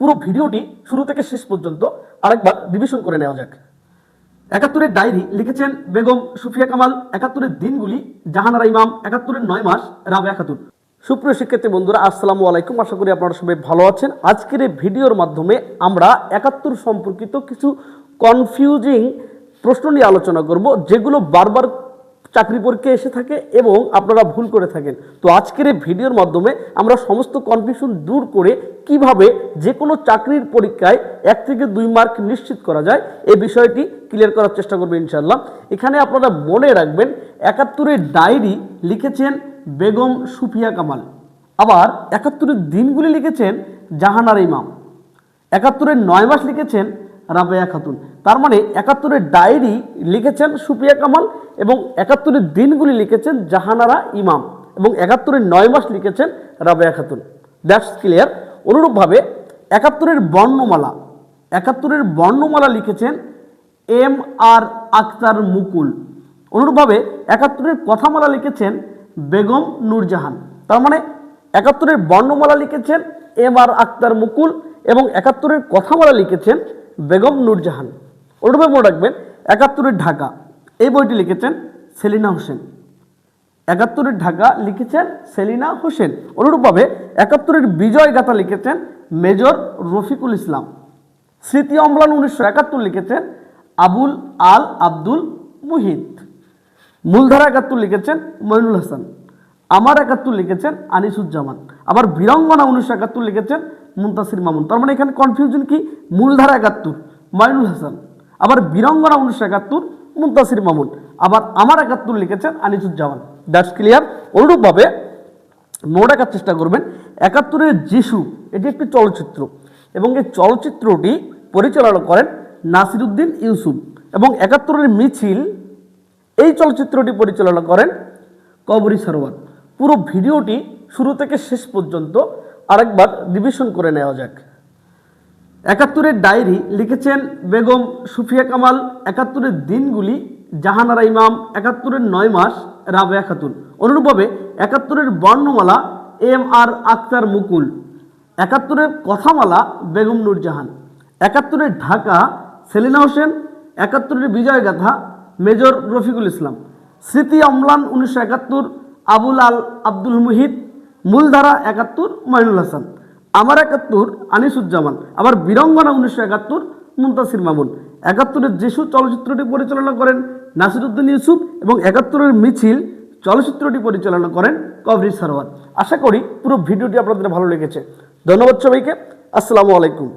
পুরো ভিডিওটি শুরু থেকে শেষ পর্যন্ত আরেকবার রিভিশন করে নেওয়া যাক। একাত্তরের ডায়েরি লিখেছেন বেগম সুফিয়া কামাল, একাত্তরের দিনগুলি জাহানারা ইমাম, একাত্তরের নয় মাস রাবেয়া খাতুন সুপ্রিয় শিক্ষার্থী বন্ধুরা, আসসালামু আলাইকুম। আশা করি আপনারা সবাই ভালো আছেন। আজকের এই ভিডিওর মাধ্যমে আমরা একাত্তর সম্পর্কিত কিছু কনফিউজিং প্রশ্ন নিয়ে আলোচনা করব, যেগুলো বারবার চাকরি পরীক্ষায় এসে থাকে এবং আপনারা ভুল করে থাকেন। তো আজকের এই ভিডিওর মাধ্যমে আমরা সমস্ত কনফিউশন দূর করে কীভাবে যে কোনো চাকরির পরীক্ষায় এক থেকে দুই মার্ক নিশ্চিত করা যায় এই বিষয়টি ক্লিয়ার করার চেষ্টা করবে ইনশাল্লাহ এখানে আপনারা মনে রাখবেন, একাত্তরের ডায়েরি লিখেছেন বেগম সুফিয়া কামাল। আবার একাত্তরের দিনগুলি লিখেছেন জাহানার ইমাম। একাত্তরের নয় মাস লিখেছেন রাবেয়া খাতুন। তার মানে একাত্তরের ডায়েরি লিখেছেন সুপিয়া কামাল এবং একাত্তরের দিনগুলি লিখেছেন জাহানারা ইমাম এবং একাত্তরের নয় মাস লিখেছেন রাবেয়া খাতুন। দ্যাটস ক্লিয়ার অনুরূপভাবে একাত্তরের বর্ণমালা একাত্তরের বর্ণমালা লিখেছেন এম আর আক্তার মুকুল। অনুরূপভাবে একাত্তরের কথামালা লিখেছেন বেগম নূরজাহান। তার মানে একাত্তরের বর্ণমালা লিখেছেন এম আর আক্তার মুকুল এবং একাত্তরের কথামালা লিখেছেন বেগম নূরজাহান। অনুরূপে মনে রাখবেন, একাত্তরের ঢাকা। এই বইটি লিখেছেন সেলিনা হোসেন। একাত্তরের ঢাকা লিখেছেন সেলিনা হোসেন। অনুরূপভাবে একাত্তরের বিজয় গাথা লিখেছেন মেজর রফিকুল ইসলাম। স্মৃতি অম্লান উনিশশো একাত্তর লিখেছেন আবুল আল আব্দুল মুহিত। মূলধারা একাত্তর লিখেছেন মইনুল হাসান। আমার একাত্তর লিখেছেন আনিসুজ্জামান। আবার বীরঙ্গনা উনিশশো একাত্তর লিখেছেন মুন্তাসির মামুন। তার মানে এখানে কনফিউশন কি? মূলধারা একাত্তর, মইনুল হাসান। আবার বীরঙ্গনা উনিশশো একাত্তর, মুন্তাসির মামুন। আবার আমার একাত্তর লিখেছেন আনিসুজ্জামান। দ্যাটস ক্লিয়ার অনুরূপভাবে মনে রাখার চেষ্টা করবেন। একাত্তরের যিশু, এটি একটি চলচ্চিত্র এবং এই চলচ্চিত্রটি পরিচালনা করেন নাসিরুদ্দিন ইউসুফ এবং একাত্তরের মিছিল, এই চলচ্চিত্রটি পরিচালনা করেন কবরী সরোয়ার। পুরো ভিডিওটি শুরু থেকে শেষ পর্যন্ত আরেকবার রিভিশন করে নেওয়া যাক। একাত্তরের ডায়েরি লিখেছেন বেগম সুফিয়া কামাল। একাত্তরের দিনগুলি জাহানারা ইমাম একাত্তরের নয় মাস রাবেয়া খাতুন অনুরূপভাবে একাত্তরের বর্ণমালা এম আর আক্তার মুকুল, একাত্তরের কথামালা বেগম নূরজাহান, একাত্তরের ঢাকা সেলিনা হোসেন, একাত্তরের বিজয় গাথা মেজর রফিকুল ইসলাম, স্মৃতি অম্লান উনিশশো একাত্তর, আবুল আল আব্দুল মুহিত, মূলধারা একাত্তর, মাইনুল হাসান, আমার একাত্তর, আনিসুজ্জামান, আবার বীরঙ্গনা উনিশশো একাত্তর, মুন্তাসির মামুন। একাত্তরের যিশু চলচ্চিত্রটি পরিচালনা করেন নাসিরুদ্দিন ইউসুফ এবং একাত্তরের মিছিল চলচ্চিত্রটি পরিচালনা করেন কবরিজ সরোয়ার আশা করি পুরো ভিডিওটি আপনাদের ভালো লেগেছে। ধন্যবাদ সবাইকে। আসসালামু আলাইকুম।